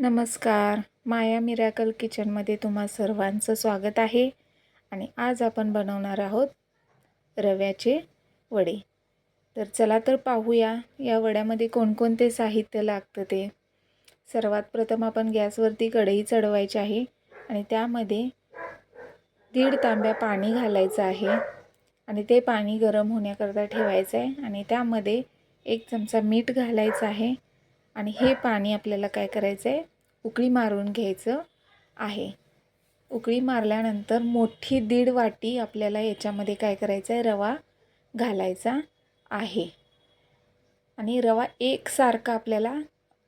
नमस्कार. माया मिरॅकल किचनमध्ये तुम्हा सर्वांचं स्वागत आहे. आणि आज आपण बनवणार आहोत रव्याचे वडे. तर चला तर पाहूया या वड्यामध्ये कोणकोणते साहित्य लागतं ते. सर्वात प्रथम आपण गॅसवरती कढई चढवायची आहे आणि त्यामध्ये दीड तांब्या पाणी घालायचं आहे. आणि ते पाणी गरम होण्याकरता ठेवायचं आहे आणि त्यामध्ये एक चमचा मीठ घालायचं आहे. आणि हे पाणी आपल्याला काय करायचं आहे उकळी मारून घ्यायचं आहे. उकळी मारल्यानंतर मोठी दीड वाटी आपल्याला याच्यामध्ये काय करायचं आहे रवा घालायचा आहे. आणि रवा एकसारखा आपल्याला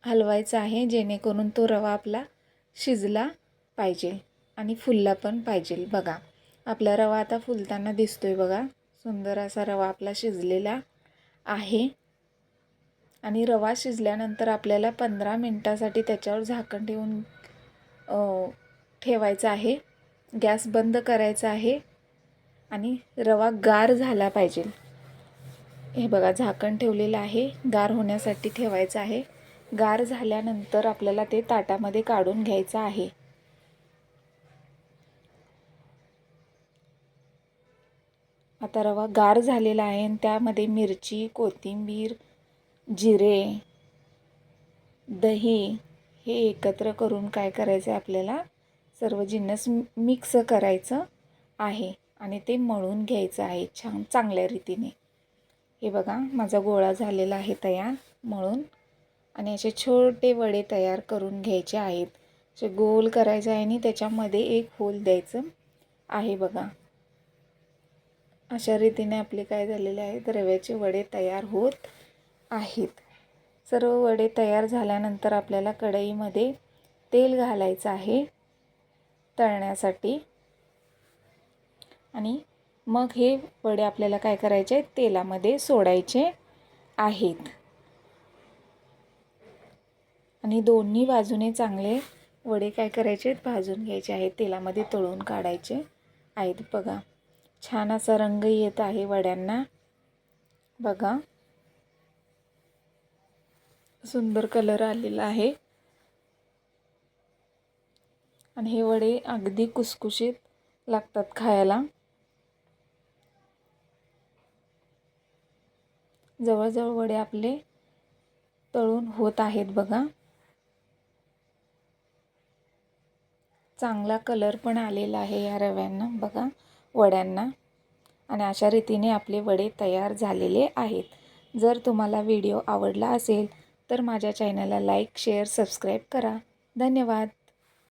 हलवायचा आहे जेणेकरून तो रवा आपला शिजला पाहिजे आणि फुलला पण पाहिजे. बघा आपला रवा आता फुलताना दिसतो आहे बघा. सुंदर असा रवा आपला शिजलेला आहे. आणि रवा शिजल्यानंतर आपल्याला पंधरा मिनटासाठी त्याच्यावर झाकण ठेवून ठेवायचं आहे. गॅस बंद करायचा आहे आणि रवा गार झाला पाहिजे. हे बघा झाकण ठेवलेलं आहे. गार होण्यासाठी ठेवायचं आहे. गार झाल्यानंतर आपल्याला ते ताटामध्ये काढून घ्यायचं आहे. आता रवा गार झालेला आहे आणि त्यामध्ये मिरची कोथिंबीर जिरे दही हे एकत्र करून काय करायचं आहे आपल्याला? सर्व जिन्नस मिक्स करायचं आहे आणि ते मळून घ्यायचं आहे छान चांगल्या रीतीने. हे बघा माझा गोळा झालेला आहे तयार मळून. आणि असे छोटे वडे तयार करून घ्यायचे आहेत. असे गोल करायचे आहे आणि त्याच्यामध्ये एक होल द्यायचं आहे बघा. अशा रीतीने आपले काय झालेले आहेत? रव्याचे वडे तयार होत आहेत. सर्व वडे तयार झाल्यानंतर आपल्याला कढईमध्ये तेल घालायचं आहे तळण्यासाठी. आणि मग हे वडे आपल्याला काय करायचे? तेलामध्ये सोडायचे आहेत. आणि दोन्ही बाजूने चांगले वडे काय करायचे? भाजून घ्यायचे आहेत. तेलामध्ये तळून काढायचे आहेत. बघा छान असा रंग येत आहे वड्यांना. बघा सुंदर कलर आलेला आहे. आणि हे वडे अगदी कुसकुशीत लागतात खायला. जवळजवळ वडे आपले तळून होत आहेत बघा. चांगला कलर पण आलेला आहे या रव्यांना बघा वड्यांना. आणि अशा रीतीने आपले वडे तयार झालेले आहेत. जर तुम्हाला व्हिडिओ आवडला असेल तर माझ्या चॅनलला लाईक शेअर सबस्क्राईब करा. धन्यवाद.